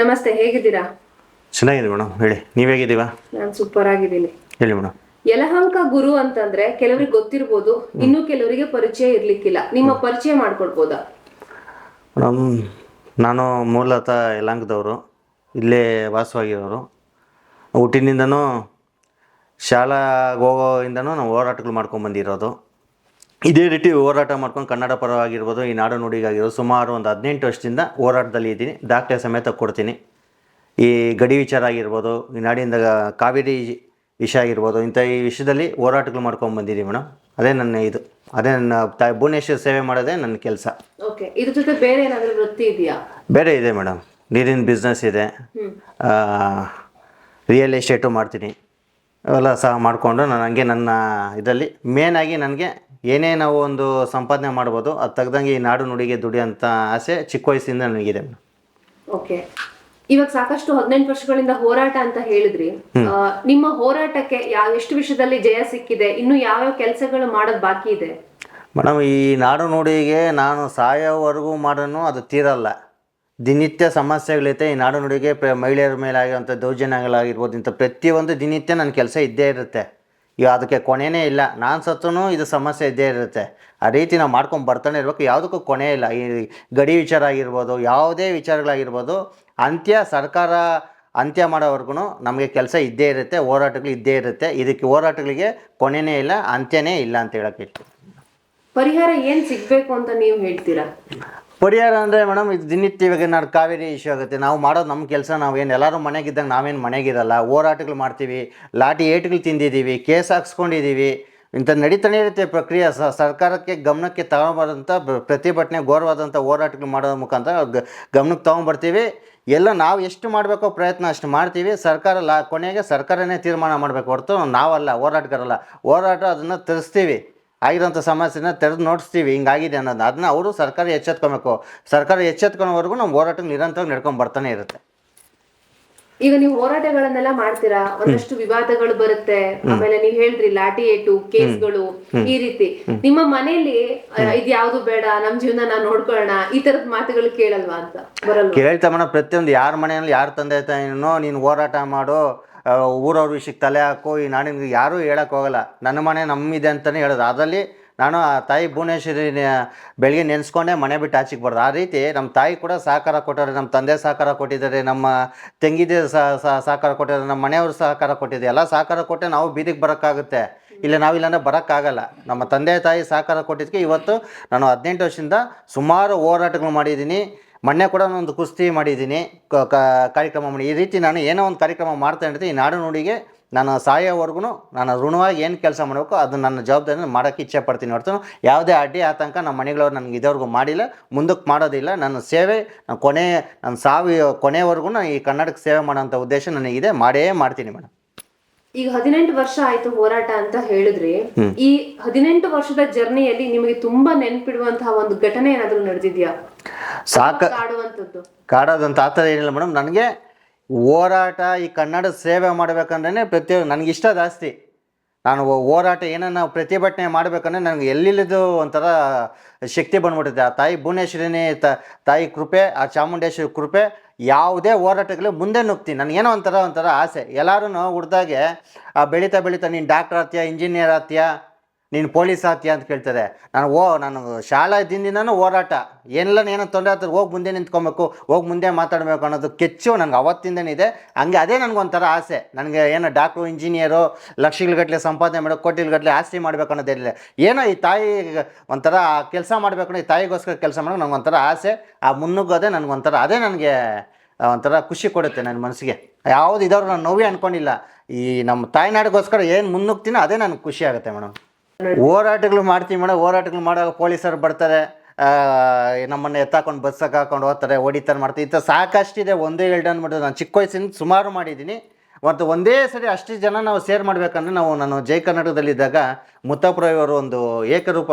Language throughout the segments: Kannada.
ನಮಸ್ತೆ ಹೇಗಿದ್ದೀರಾ? ಚೆನ್ನಾಗಿದೆ ಮೇಡಮ್ ಹೇಳಿ ನೀವು ಹೇಗಿದ್ದೀವಾ ನಾನು ಸೂಪರ್ ಆಗಿದ್ದೀನಿ. ಹೇಳಿ ಮೇಡಮ್. ಯಲಹಂಕ ಗುರು ಅಂತಂದ್ರೆ ಕೆಲವರಿಗೆ ಗೊತ್ತಿರ್ಬೋದು ಇನ್ನು ಕೆಲವರಿಗೆ ಪರಿಚಯ ಇರ್ಲಿಕ್ಕಿಲ್ಲ. ನಿಮ್ಮ ಪರಿಚಯ ಮಾಡ್ಕೊಡ್ಬೋದಾ? ಮೇಡಮ್ ನಾನು ಮೂಲತಃ ಯಲಹಂಕದವರು ಇಲ್ಲೇ ವಾಸವಾಗಿರೋರು. ಹುಟ್ಟಿನಿಂದನೂ ಶಾಲಾಗೆ ಹೋಗೋಯಿಂದನೂ ನಾವು ಹೋರಾಟಗಳು ಮಾಡ್ಕೊಂಡು ಬಂದಿರೋದು. ಇದೇ ರೀತಿ ಹೋರಾಟ ಮಾಡ್ಕೊಂಡು ಕನ್ನಡ ಪರವಾಗಿರ್ಬೋದು ಈ ನಾಡು ನುಡಿಗಾಗಿರ್ಬೋದು ಸುಮಾರು ಒಂದು ಹದಿನೆಂಟು ವರ್ಷದಿಂದ ಹೋರಾಟದಲ್ಲಿ ಇದ್ದೀನಿ. ದಾಖಲೆ ಸಮೇತ ಕೊಡ್ತೀನಿ. ಈ ಗಡಿ ವಿಚಾರ ಆಗಿರ್ಬೋದು ಈ ನಾಡಿಂದ ಕಾವೇರಿ ವಿಷಯ ಆಗಿರ್ಬೋದು ಇಂಥ ಈ ವಿಷಯದಲ್ಲಿ ಹೋರಾಟಗಳು ಮಾಡ್ಕೊಂಡು ಬಂದಿದ್ದೀನಿ ಮೇಡಮ್. ಅದೇ ನನ್ನ ಇದು. ಅದೇ ನನ್ನ ತಾಯಿ ಭುವನೇಶ್ವರ ಸೇವೆ ಮಾಡೋದೇ ನನ್ನ ಕೆಲಸ. ಓಕೆ ಇದ್ರ ಜೊತೆ ಬೇರೆ ಏನಾದರೂ ವೃತ್ತಿ ಇದೆಯಾ? ಬೇರೆ ಇದೆ ಮೇಡಮ್. ನೀರಿನ ಬಿಸ್ನೆಸ್ ಇದೆ. ರಿಯಲ್ ಎಸ್ಟೇಟು ಮಾಡ್ತೀನಿ. ಅವೆಲ್ಲ ಸಹ ಮಾಡಿಕೊಂಡು ನಾನು ಹಂಗೆ ನನ್ನ ಇದರಲ್ಲಿ ಮೇನಾಗಿ ನನಗೆ ಏನೇ ನಾವು ಒಂದು ಸಂಪಾದನೆ ಮಾಡ್ಬೋದು ಅದು ತೆಗ್ದಂಗೆ ಈ ನಾಡು ನುಡಿಗೆ ದುಡಿಯೋಂಥ ಆಸೆ ಚಿಕ್ಕ ವಯಸ್ಸಿಂದ ನನಗಿದೆ. ಓಕೆ. ಇವಾಗ ಸಾಕಷ್ಟು ಹದಿನೆಂಟು ವರ್ಷಗಳಿಂದ ಹೋರಾಟ ಅಂತ ಹೇಳಿದ್ರಿ. ನಿಮ್ಮ ಹೋರಾಟಕ್ಕೆ ಯಾವ ಎಷ್ಟು ವಿಷಯದಲ್ಲಿ ಜಯ ಸಿಕ್ಕಿದೆ? ಇನ್ನು ಯಾವ್ಯಾವ ಕೆಲಸಗಳು ಮಾಡೋದು ಬಾಕಿ ಇದೆ? ಮೇಡಮ್ ಈ ನಾಡು ನುಡಿಗೆ ನಾನು ಸಾಯೋವರೆಗೂ ಮಾಡೋನು ಅದು ತೀರಲ್ಲ. ದಿನನಿತ್ಯ ಸಮಸ್ಯೆಗಳೈತೆ ಈ ನಾಡು ನುಡಿಗೆ ಮಹಿಳೆಯರ ಮೇಲೆ ಆಗಿರುವಂಥ ದೌರ್ಜನ್ಯಗಳಾಗಿರ್ಬೋದು ಇಂಥ ಪ್ರತಿಯೊಂದು ದಿನನಿತ್ಯ ನನ್ನ ಕೆಲಸ ಇದ್ದೇ ಇರುತ್ತೆ. ಈಗ ಅದಕ್ಕೆ ಕೊನೆಯೇ ಇಲ್ಲ. ನಾನು ಸತ್ತೂ ಇದು ಸಮಸ್ಯೆ ಇದ್ದೇ ಇರುತ್ತೆ. ಆ ರೀತಿ ನಾವು ಮಾಡ್ಕೊಂಡು ಬರ್ತಾನೆ ಇರಬೇಕು. ಯಾವುದಕ್ಕೂ ಕೊನೆ ಇಲ್ಲ. ಈ ಗಡಿ ವಿಚಾರ ಆಗಿರ್ಬೋದು, ಯಾವುದೇ ವಿಚಾರಗಳಾಗಿರ್ಬೋದು, ಅಂತ್ಯ ಸರ್ಕಾರ ಅಂತ್ಯ ಮಾಡೋವರೆಗೂ ನಮಗೆ ಕೆಲಸ ಇದ್ದೇ ಇರುತ್ತೆ, ಹೋರಾಟಗಳು ಇದ್ದೇ ಇರುತ್ತೆ. ಇದಕ್ಕೆ ಹೋರಾಟಗಳಿಗೆ ಕೊನೆಯೇ ಇಲ್ಲ, ಅಂತ್ಯನೇ ಇಲ್ಲ ಅಂತ ಹೇಳೋಕ್ಕೆ ಪರಿಹಾರ ಏನು ಸಿಗಬೇಕು ಅಂತ ನೀವು ಹೇಳ್ತೀರಾ? ಪರಿಹಾರ ಅಂದರೆ ಮೇಡಮ್, ಇದು ದಿನನಿತ್ಯ ಇವಾಗ ನಾನು ಕಾವೇರಿ ಇಶ್ಯೂ ಆಗುತ್ತೆ, ನಾವು ಮಾಡೋದು ನಮ್ಮ ಕೆಲಸ, ನಾವು ಏನು ಎಲ್ಲರೂ ಮನೆಗಿದ್ದಾಗ ನಾವೇನು ಮನೆಗಿರಲ್ಲ, ಹೋರಾಟಗಳು ಮಾಡ್ತೀವಿ ಲಾಟಿ ಏಟುಗಳು ತಿಂದಿದ್ದೀವಿ, ಕೇಸ್ ಹಾಕ್ಸ್ಕೊಂಡಿದ್ದೀವಿ ಇಂಥ ನಡೀತಾನೆ ಇರುತ್ತೆ ಪ್ರಕ್ರಿಯೆ. ಸರ್ಕಾರಕ್ಕೆ ಗಮನಕ್ಕೆ ತಗೊಂಬರೋಂಥ ಪ್ರ- ಪ್ರತಿಭಟನೆ ಘೋರವಾದಂಥ ಹೋರಾಟಗಳು ಮಾಡೋದ್ರ ಮುಖಾಂತರ ಗಮನಕ್ಕೆ ತೊಗೊಂಬರ್ತೀವಿ. ಎಲ್ಲ ನಾವು ಎಷ್ಟು ಮಾಡಬೇಕೋ ಪ್ರಯತ್ನ ಅಷ್ಟು ಮಾಡ್ತೀವಿ. ಸರ್ಕಾರ ಲಾ, ಕೊನೆಗೆ ಸರ್ಕಾರನೇ ತೀರ್ಮಾನ ಮಾಡಬೇಕು ಹೊರತು ನಾವಲ್ಲ, ಹೋರಾಟಗಾರಲ್ಲ, ಹೋರಾಟ ಅದನ್ನು ತರಿಸ್ತೀವಿ. ಆಗಿರೋಂಥ ಸಮಸ್ಯೆನ ತೆರೆದು ನೋಡಿಸ್ತೀವಿ. ಹಿಂಗಾಗಿದೆ ಅನ್ನೋದು ಅದನ್ನ ಅವರು ಸರ್ಕಾರ ಎಚ್ಚೆತ್ಕೊಬೇಕು. ಸರ್ಕಾರ ಎಚ್ಚೆತ್ಕೊಳ್ಳೋವರೆಗೂ ನಮ್ಮ ಹೋರಾಟ ನಿರಂತರವಾಗಿ ನಡ್ಕೊಂಡು ಬರ್ತಾನೆ ಇರುತ್ತೆ. ಈಗ ನೀವು ಹೋರಾಟಗಳನ್ನೆಲ್ಲ ಮಾಡ್ತೀರಾ? ಒಂದಷ್ಟು ವಿವಾದಗಳು ಬರುತ್ತೆ. ಆಮೇಲೆ ನೀವು ಹೇಳಿದ್ರಿ ಲಾಠಿ ಏಟು ಕೇಸ್ಗಳು ಈ ರೀತಿ. ನಿಮ್ಮ ಮನೆಯಲ್ಲಿ ಇದು ಯಾವ್ದು ಬೇಡ ನಮ್ ಜೀವನ ನಾವ್ ನೋಡ್ಕೊಳ್ಳೋಣ ಈ ತರದ ಮಾತುಗಳು ಕೇಳಲ್ವಾ ಅಂತ? ಕೇಳ್ತಾ ಮೇಡಮ್ ಪ್ರತಿಯೊಂದು ಯಾರ ಮನೆಯಲ್ಲಿ ಯಾರ ತಂದೆ ತಾಯಿನೋ ನೀನು ಹೋರಾಟ ಮಾಡು ಊರವ್ರ ವಿಷಯಕ್ಕೆ ತಲೆ ಹಾಕು, ಈ ನಾಡಿನ ಯಾರೂ ಹೇಳೋಕ್ಕೋಗಲ್ಲ ನನ್ನ ಮನೆ ನಮ್ಮಿದೆ ಅಂತಲೇ ಹೇಳೋದು. ಅದರಲ್ಲಿ ನಾನು ಆ ತಾಯಿ ಭುವನೇಶ್ವರಿ ಬೆಳಗ್ಗೆ ನೆನೆಸ್ಕೊಂಡೇ, ಮನೆ ಬಿಟ್ಟು ಆಚೆಗೆ ಬರೋದು. ಆ ರೀತಿ ನಮ್ಮ ತಾಯಿ ಕೂಡ ಸಹಕಾರ ಕೊಟ್ಟಾರೆ ನಮ್ಮ ತಂದೆ ಸಹಕಾರ ಕೊಟ್ಟಿದ್ದಾರೆ, ನಮ್ಮ ತಂಗಿದೆ ಸಹಕಾರ ಕೊಟ್ಟಿದ್ದಾರೆ, ನಮ್ಮ ಮನೆಯವರು ಸಹಕಾರ ಕೊಟ್ಟಿದ್ದಾರೆ. ಎಲ್ಲ ಸಹಕಾರ ಕೊಟ್ಟೆ ನಾವು ಬೀದಿಗೆ ಬರೋಕ್ಕಾಗುತ್ತೆ. ಇಲ್ಲ ನಾವಿಲ್ಲಾಂದ್ರೆ ಬರೋಕ್ಕಾಗಲ್ಲ. ನಮ್ಮ ತಂದೆ ತಾಯಿ ಸಹಕಾರ ಕೊಟ್ಟಿದ್ದಕ್ಕೆ ಇವತ್ತು ನಾನು ಹದಿನೆಂಟು ವರ್ಷದಿಂದ ಸುಮಾರು ಹೋರಾಟಗಳು ಮಾಡಿದ್ದೀನಿ. ಮೊನ್ನೆ ಕೂಡ ಒಂದು ಕುಸ್ತಿ ಮಾಡಿದ್ದೀನಿ. ಕಾರ್ಯಕ್ರಮ ಮಾಡಿ. ಈ ರೀತಿ ನಾನು ಏನೋ ಒಂದು ಕಾರ್ಯಕ್ರಮ ಮಾಡ್ತಾ ಇರ್ತೀನಿ. ಈ ನಾಡು ನುಡಿಗೆ ನಾನು ಸಾಯೋವರೆಗೂ ನಾನು ಋಣವಾಗಿ ಏನು ಕೆಲಸ ಮಾಡಬೇಕು ಅದು ನನ್ನ ಜವಾಬ್ದಾರಿ ಮಾಡೋಕ್ಕೆ ಇಚ್ಛೆ ಪಡ್ತೀನಿ ಹೊರತು ಯಾವುದೇ ಅಡ್ಡಿ ಆತಂಕ ನಮ್ಮ ಮನೆಗಳವ್ರು ನನಗೆ ಇದುವರೆಗೂ ಮಾಡಿಲ್ಲ. ಮುಂದಕ್ಕೆ ಮಾಡೋದಿಲ್ಲ. ನನ್ನ ಸೇವೆ ನಾನು ಕೊನೆ ನನ್ನ ಸಾವಿ ಕೊನೆವರೆಗೂ ನಾನು ಈ ಕನ್ನಡಕ್ಕೆ ಸೇವೆ ಮಾಡೋಂಥ ಉದ್ದೇಶ ನನಗಿದೆ ಮಾಡೇ ಮಾಡ್ತೀನಿ ಮೇಡಮ್ ಈಗ ಹದಿನೆಂಟು ವರ್ಷ ಆಯ್ತು ಹೋರಾಟ ಅಂತ ಹೇಳಿದ್ರಿ ಈ ಹದಿನೆಂಟು ವರ್ಷದ ಜರ್ನಿಯಲ್ಲಿ ನಿಮಗೆ ತುಂಬಾ ನೆನ್ಪಿಡುವಂತಹ ಒಂದು ಘಟನೆ ಏನಾದರೂ ನಡೆದಿದ್ಯಾ? ಸಾಕ ಕಾಡೋದಂತ ಆ ಥರ ಏನಿಲ್ಲ ಮೇಡಮ್. ನನಗೆ ಹೋರಾಟ ಈ ಕನ್ನಡ ಸೇವೆ ಮಾಡಬೇಕಂದ್ರೆ ನನಗೆ ಇಷ್ಟ ಜಾಸ್ತಿ. ನಾನು ಹೋರಾಟ ಏನನ್ನ ಪ್ರತಿಭಟನೆ ಮಾಡಬೇಕಂದ್ರೆ ನನಗೆ ಎಲ್ಲಿಲ್ಲದು ಒಂಥರ ಶಕ್ತಿ ಬಂದ್ಬಿಡುತ್ತೆ ಆ ತಾಯಿ ಭುವನೇಶ್ವರಿನೇ ತ ತಾಯಿ ಕೃಪೆ ಆ ಚಾಮುಂಡೇಶ್ವರಿ ಕೃಪೆ ಯಾವುದೇ ಹೋರಾಟಗಳು ಮುಂದೆ ನುಗ್ತೀನಿ. ಏನೋ ಒಂಥರ ಒಂಥರ ಆಸೆ. ಎಲ್ಲರೂ ಹುಡ್ದಾಗೆ ಆ ಬೆಳೀತಾ ಬೆಳೀತಾ ನೀನು ಡಾಕ್ಟರ್ ಆಗ್ತೀಯಾ ಇಂಜಿನಿಯರ್ ಆಗ್ತೀಯಾ ನೀನು ಪೊಲೀಸ್ ಆತೀಯ ಅಂತ ಕೇಳ್ತಾರೆ. ನಾನು ಓ, ನಾನು ಶಾಲಾ ದಿನದಿಂದನೂ ಹೋರಾಟ. ಏನೆಲ್ಲ ಏನೋ ತೊಂದರೆ ಆಗ್ತದೆ ಹೋಗಿ ಮುಂದೆ ನಿಂತ್ಕೊಬೇಕು, ಹೋಗಿ ಮುಂದೆ ಮಾತಾಡಬೇಕು ಅನ್ನೋದು ಕೆಚ್ಚು ನನಗೆ ಅವತ್ತಿಂದನೇ ಇದೆ. ಹಂಗೆ ಅದೇ ನನಗೊಂಥರ ಆಸೆ. ನನಗೆ ಏನೋ ಡಾಕ್ಟ್ರು, ಇಂಜಿನಿಯರು ಲಕ್ಷಗಳಗಟ್ಟಲೆ ಸಂಪಾದನೆ ಮಾಡೋ, ಕೋಟಿಗಟ್ಟಲೆ ಆಸ್ತಿ ಮಾಡಬೇಕು ಅನ್ನೋದಿರಲಿಲ್ಲ ಏನೋ ಈ ತಾಯಿ ಒಂಥರ ಕೆಲಸ ಮಾಡಬೇಕು, ಈ ತಾಯಿಗೋಸ್ಕರ ಕೆಲಸ ಮಾಡೋಕೆ ನನಗೆ ಒಂಥರ ಆಸೆ. ಆ ಮುನ್ನುಗ್ಗೋದೇ ನನಗೊಂಥರ, ಅದೇ ನನಗೆ ಒಂಥರ ಖುಷಿ ಕೊಡುತ್ತೆ ನನ್ನ ಮನಸ್ಸಿಗೆ. ಯಾವುದು ಇದ್ದವ್ರು ನಾನು ನೋವೇ ಅನ್ಕೊಂಡಿಲ್ಲ. ಈ ನಮ್ಮ ತಾಯ್ನಾಡಿಗೋಸ್ಕರ ಏನು ಮುನ್ನುಗ್ತೀನೋ ಅದೇ ನನಗೆ ಖುಷಿ ಆಗುತ್ತೆ ಮೇಡಮ್. ಹೋರಾಟಗಳು ಮಾಡ್ತೀವಿ ಮೇಡಮ್. ಹೋರಾಟಗಳು ಮಾಡುವಾಗ ಪೊಲೀಸರು ಬರ್ತಾರೆ. ನಮ್ಮನ್ನು ಎತ್ತಾಕೊಂಡು ಬಸ್ಸಕ್ಕೆ ಹಾಕೊಂಡು ಹೋಗ್ತಾರೆ, ಹೊಡಿತಾರೆ, ಮಾಡ್ತಾರೆ. ಈ ಥರ ಸಾಕಷ್ಟಿದೆ. ಒಂದೇ ಹೇಳ್ದನ್ಬಿಟ್ಟು ಅಂದ್ಬಿಟ್ಟು ನಾನು ಚಿಕ್ಕ ವಯಸ್ಸಿಂದ ಸುಮಾರು ಮಾಡಿದ್ದೀನಿ. ಮತ್ತು ಒಂದೇ ಸರಿ ಅಷ್ಟು ಜನ ನಾವು ಸೇರ್ ಮಾಡಬೇಕಂದ್ರೆ ನಾವು ನಾನು ಜೈ ಕರ್ನಾಟಕದಲ್ಲಿದ್ದಾಗ ಮುತ್ತಪ್ಪರವರು ಒಂದು ಏಕರೂಪ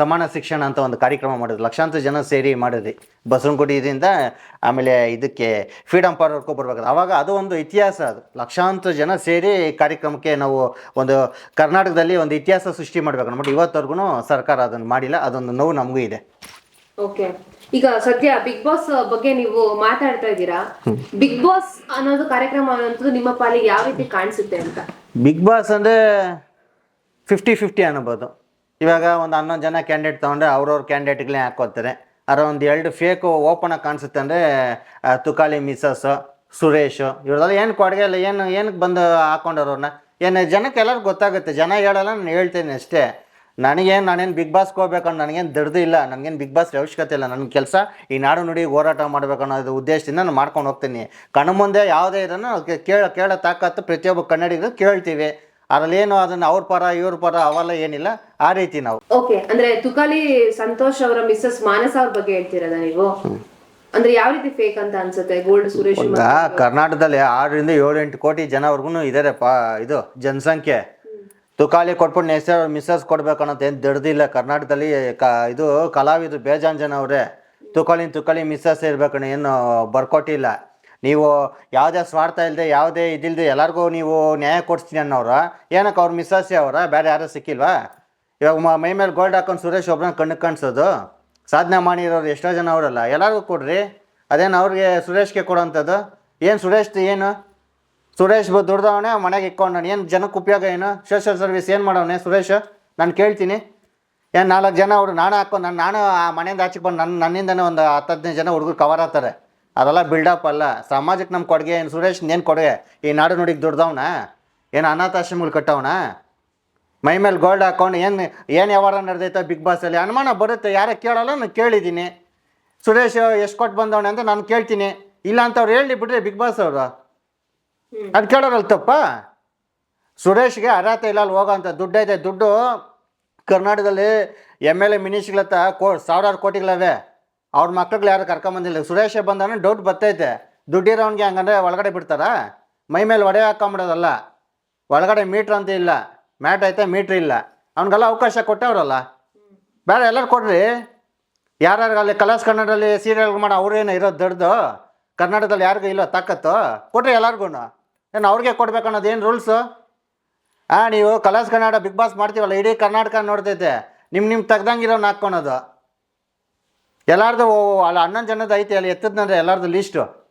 ಸಮಾನ ಶಿಕ್ಷಣ ಅಂತ ಒಂದು ಕಾರ್ಯಕ್ರಮ ಮಾಡಿದ್ರು. ಲಕ್ಷಾಂತರ ಜನ ಸೇರಿ ಮಾಡಿದ್ವಿ ಬಸವನಗುಡಿಯಿಂದ ಆಮೇಲೆ ಇದಕ್ಕೆ ಫ್ರೀಡಮ್ ಪಾರ್ಕ್ ಬರ್ಬೇಕು ಆವಾಗ ಅದು ಒಂದು ಇತಿಹಾಸ ಅದು. ಲಕ್ಷಾಂತರ ಜನ ಸೇರಿ ಕಾರ್ಯಕ್ರಮಕ್ಕೆ ನಾವು ಒಂದು ಕರ್ನಾಟಕದಲ್ಲಿ ಒಂದು ಇತಿಹಾಸ ಸೃಷ್ಟಿ ಮಾಡಬೇಕು ಅಂದ್ಬಿಟ್ಟು ಇವತ್ತವರೆಗೂ ಸರ್ಕಾರ ಅದನ್ನು ಮಾಡಿಲ್ಲ. ಅದೊಂದು ನೋವು ನಮಗೂ ಇದೆ. ಓಕೆ ಈಗ ಸದ್ಯ ಬಿಗ್ ಬಾಸ್ ಬಗ್ಗೆ ನೀವು ಮಾತಾಡ್ತಾ ಇದ್ದೀರಾ? ಬಿಗ್ ಬಾಸ್ ಅನ್ನೋದು ಕಾರ್ಯಕ್ರಮ ಅನ್ನೋದು ನಿಮ್ಮ ಪಾಲಿಗೆ ಯಾವ ರೀತಿ ಕಾಣಿಸುತ್ತೆ ಅಂತ? ಬಿಗ್ ಬಾಸ್ ಅಂದ್ರೆ ಫಿಫ್ಟಿ ಫಿಫ್ಟಿ ಅನ್ಬೋದು ಇವಾಗ ಒಂದು ಹನ್ನೊಂದು ಜನ ಕ್ಯಾಂಡಿಡೇಟ್ ತೊಗೊಂಡ್ರೆ ಅವ್ರವ್ರ ಕ್ಯಾಂಡಿಡೇಟ್ಗಳೇ ಹಾಕೋತಾರೆ. ಅದರ ಒಂದು ಎರಡು ಫೇಕು ಓಪನ್ ಆಗಿ ಕಾಣಿಸುತ್ತೆ ಅಂದರೆ ತುಕಾಲಿ ಮಿಸಸ್ಸು ಸುರೇಶು ಇವ್ರದೆಲ್ಲ ಏನು ಕೊಡುಗೆ ಇಲ್ಲ ಏನು ಏನಕ್ಕೆ ಬಂದು ಹಾಕೊಂಡವ್ರನ್ನ ಏನು ಜನಕ್ಕೆ ಎಲ್ಲರಿಗೂ ಗೊತ್ತಾಗುತ್ತೆ. ಜನ ಹೇಳಲ್ಲ ನಾನು ಹೇಳ್ತೇನೆ ಅಷ್ಟೇ. ನನಗೇನು ನಾನೇನು ಬಿಗ್ ಬಾಸ್ಗೆ ಹೋಗ್ಬೇಕಂತ ನನಗೇನು ದಡ್ದು ಇಲ್ಲ ನನಗೇನು ಬಿಗ್ ಬಾಸ್ ಅವಶ್ಯಕತೆ ಇಲ್ಲ. ನನ್ನ ಕೆಲಸ ಈ ನಾಡು ನುಡಿ ಹೋರಾಟ ಮಾಡಬೇಕನ್ನೋದು ಉದ್ದೇಶದಿಂದ ನಾನು ಮಾಡ್ಕೊಂಡು ಹೋಗ್ತೀನಿ. ಕಣ್ಣು ಮುಂದೆ ಯಾವುದೇ ಇದನ್ನು ಕೇಳ ಕೇಳೋ ತಾಕತ್ತು ಪ್ರತಿಯೊಬ್ಬ ಕನ್ನಡಿಗರು ಕೇಳ್ತೀವಿ. ಅದ್ರಲ್ಲಿ ಏನು ಅದನ್ನು ಅವ್ರ ಪರ ಇವ್ರ ಪರ ಅವೆಲ್ಲ ಏನಿಲ್ಲ. ಆ ರೀತಿ ನಾವು. ಓಕೆ ಅಂದ್ರೆ ತುಕಾಲಿ ಸಂತೋಷ್ ಅವರ ಮಿಸ್ಸಸ್ ಮಾನಸ ಅವ್ರ ಬಗ್ಗೆ ಹೇಳ್ತಿರೋದ ನೀವು? ಅಂದ್ರೆ ಯಾವ ರೀತಿ ಫೇಕ್ ಅಂತ ಅನ್ಸುತ್ತೆ? ಗೋಲ್ಡ್ ಸುರೇಶ್ ಕರ್ನಾಟಕದಲ್ಲಿ ಆರರಿಂದ ಏಳು ಎಂಟು ಕೋಟಿ ಜನವರೆಗೂ ಇದಾರೆ ಪಾ ಇದು ಜನಸಂಖ್ಯೆ. ತುಕಾಲಿ ಕೊಟ್ಬಿಟ್ಟು ನೆಕ್ಸ್ಟ್ ಮಿಸ್ಸಸ್ ಕೊಡ್ಬೇಕು ಅನ್ನೋದು ಏನು ದಡ್ದಿಲ್ಲ. ಕರ್ನಾಟಕದಲ್ಲಿ ಕ, ಇದು ಕಲಾವಿದರು ಬೇಜಾಂಜನ್ ಜನ ಅವರೇ. ತುಕಾಲಿ ತುಕಾಲಿ ಮಿಸ್ಸಸ್ ಇರ್ಬೇಕಣ್ಣ, ಏನು ಬರ್ಕೊಟ್ಟಿಲ್ಲ. ನೀವು ಯಾವುದೇ ಸ್ವಾರ್ಥ ಇಲ್ಲದೆ ಯಾವುದೇ ಇದಿಲ್ಲದೆ ಎಲ್ಲರಿಗೂ ನೀವು ನ್ಯಾಯ ಕೊಡಿಸ್ತೀನಿ ಅನ್ನೋರು ಏನಕ್ಕೆ ಅವ್ರು ಮಿಸ್ಸಸ್ಸೇ ಅವರ? ಬೇರೆ ಯಾರೂ ಸಿಕ್ಕಿಲ್ವಾ? ಇವಾಗ ಮ- ಮೇಲೆ ಗೋಲ್ಡ್ ಹಾಕೊಂಡು ಸುರೇಶ್ ಒಬ್ರನ್ನ ಕಣ್ಣು ಕಾಣಿಸೋದು. ಸಾಧನೆ ಮಾಡಿರೋರು ಎಷ್ಟೋ ಜನ ಅವರಲ್ಲ. ಎಲ್ಲರಿಗೂ ಕೊಡ್ರಿ. ಅದೇನು ಅವ್ರಿಗೆ ಸುರೇಶ್ಗೆ ಕೊಡೋಂಥದ್ದು? ಏನು ಸುರೇಶ್ ಏನು? ಸುರೇಶ್ ದುಡ್ದವನೇ ಮನೆಗೆ ಇಕ್ಕೊಂಡವನು. ಏನು ಜನಕ್ಕೆ ಉಪಯೋಗ ಏನು? ಸೋಷಿಯಲ್ ಸರ್ವಿಸ್ ಏನು ಮಾಡವನೆ ಸುರೇಶ್? ನಾನು ಕೇಳ್ತೀನಿ. ಏನು ನಾಲ್ಕು ಜನ ಅವರು ನಾನು ಹಾಕೊಂಡು ನಾನು ನಾನು ಆ ಮನೆಯಿಂದ ಆಚೆಗೆ ಬಂದು ನನ್ನ ನನ್ನಿಂದನೇ ಒಂದು ಹತ್ತು ಹದಿನೈದು ಜನ ಹುಡುಗರು ಕವರ್ ಆಗ್ತಾರೆ. ಅದೆಲ್ಲ ಬಿಲ್ಡಪ್ ಅಲ್ಲ. ಸಮಾಜಕ್ಕೆ ನಮ್ಮ ಕೊಡುಗೆ ಏನು? ಸುರೇಶ್ ಏನು ಕೊಡುಗೆ? ಈ ನಾಡು ನುಡಿಗೆ ದುಡ್ದವನ? ಏನು ಅನಾಥಾಶ್ರಮಗಳು ಕಟ್ಟವನ? ಮೈ ಮೇಲೆ ಗೋಲ್ಡ್ ಹಾಕೊಂಡು ಏನು ಏನು ವ್ಯವಹಾರ ನಡೆದೈತೆ ಬಿಗ್ ಬಾಸಲ್ಲಿ ಅನುಮಾನ ಬರುತ್ತೆ. ಯಾರೇ ಕೇಳಲ್ಲ, ನಾನು ಕೇಳಿದ್ದೀನಿ. ಸುರೇಶ್ ಎಷ್ಟು ಕೊಟ್ಟು ಬಂದವನೆ ಅಂತ ನಾನು ಕೇಳ್ತೀನಿ. ಇಲ್ಲ ಅಂತ ಅವ್ರು ಹೇಳಿ ಬಿಡ್ರಿ ಬಿಗ್ ಬಾಸ್ ಅವರು. ಅದು ಕೇಳೋರಲ್ಲ ತಪ್ಪ? ಸುರೇಶ್ಗೆ ಅರ್ಹತೆ ಇಲ್ಲ ಅಲ್ಲಿ ಅಂತ ದುಡ್ಡು ಐತೆ. ದುಡ್ಡು ಕರ್ನಾಟಕದಲ್ಲಿ ಎಂ ಎಲ್ ಎ ಮಿನಿಸ್ಟ್ಗಳತ್ತ ಕೋ, ಸಾವಿರಾರು ಕೋಟಿಗಳವೆ. ಅವ್ರ ಮಕ್ಳುಗಳು ಯಾರು ಕರ್ಕೊಂಬಂದಿಲ್ಲ. ಸುರೇಶ್ ಬಂದಾನೆ, ಡೌಟ್ ಬರ್ತೈತೆ. ದುಡ್ಡಿರೋನ್ಗೆ ಹಂಗಂದ್ರೆ ಒಳಗಡೆ ಬಿಡ್ತಾರಾ? ಮೈ ಮೇಲೆ ಒಡೆ ಹಾಕೊಂಬಿಡೋದಲ್ಲ. ಒಳಗಡೆ ಮೀಟ್ರ್ ಅಂತ ಇಲ್ಲ. ಮ್ಯಾಟ್ ಐತೆ, ಮೀಟ್ರ್ ಇಲ್ಲ. ಅವ್ನಿಗೆಲ್ಲ ಅವಕಾಶ ಕೊಟ್ಟವ್ರಲ್ಲ. ಬೇಡ ಎಲ್ಲರೂ ಕೊಡ್ರಿ. ಅಲ್ಲಿ ಕಲರ್ಸ್ ಕನ್ನಡದಲ್ಲಿ ಸೀರಿಯಲ್ ಮಾಡೋ ಅವ್ರೇನು ಇರೋದು ದೊಡ್ಡದು ಕರ್ನಾಟಕದಲ್ಲಿ ಯಾರಿಗೂ ಇಲ್ಲ ತಾಕತ್ತು ಕೊಟ್ರಿ ಎಲ್ಲರಿಗೂ ಏನು ಅವ್ರಿಗೆ ಏನು ರೂಲ್ಸು ಹಾಂ ನೀವು ಕಲರ್ಸ್ ಕನ್ನಡ, ಬಿಗ್ ಬಾಸ್ ಮಾಡ್ತೀವಲ್ಲ, ಇಡೀ ಕರ್ನಾಟಕ ನೋಡ್ತೈತೆ. ನಿಮ್ಮ ನಿಮ್ಮ ತೆಗ್ದಂಗಿರೋನ್ ಹಾಕ್ಕೊಳೋದು. ಎಲ್ಲಾರ್ದು ಅಲ್ಲ, ಹನ್ನೊಂದು ಜನದ ಐತೆ ಅಲ್ಲಿ ಎತ್ತದ್ನಂದ್ರೆ ಎಲ್ಲಾರ್ದು ಲೀಸ್ಟು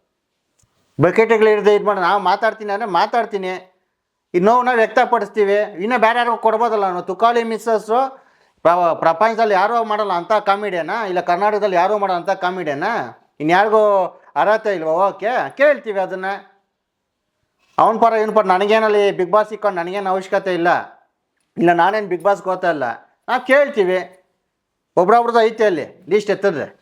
ಬಕೆಟ್ಗಳು ಹಿಡ್ದು ಇದು ಮಾಡಿ. ನಾವು ಮಾತಾಡ್ತೀನಿ ಅಂದರೆ ಮಾತಾಡ್ತೀನಿ. ಈ ನೋವನ್ನ ವ್ಯಕ್ತಪಡಿಸ್ತೀವಿ. ಇನ್ನೂ ಬೇರೆ ಯಾರಿಗೂ ಕೊಡ್ಬೋದಲ್ಲ ನಾವು? ತುಕಾಲಿ ಮಿಸ್ಸಸ್ಸು ಪ್ರ- ಪ್ರಪಂಚದಲ್ಲಿ ಯಾರೂ ಮಾಡಲ್ಲ ಅಂಥ ಕಾಮಿಡಿಯನ ಇಲ್ಲ, ಕರ್ನಾಟಕದಲ್ಲಿ ಯಾರೂ ಮಾಡೋ ಅಂಥ ಕಾಮಿಡಿಯನ ಇನ್ಯಾರಿಗೂ ಅರ್ಹತೆ ಇಲ್ವಾ? ಓಕೆ ಕೇಳ್ತೀವಿ ಅದನ್ನು. ಅವನ ಪರ ಇವನ ಪರ ನನಗೇನಲ್ಲಿ ಬಿಗ್ ಬಾಸ್ ಇಕ್ಕೊಂಡು ನನಗೇನು ಅವಶ್ಯಕತೆ ಇಲ್ಲ. ಇಲ್ಲ, ನಾನೇನು ಬಿಗ್ ಬಾಸ್ಗೆ ಹೋಗ್ತಾ ಇಲ್ಲ ನಾವು ಕೇಳ್ತೀವಿ. ಒಬ್ರೊಬ್ರದ್ದು ಐತೆ ಅಲ್ಲಿ ಲೀಸ್ಟ್ ಎತ್ತಿದ್ರೆ.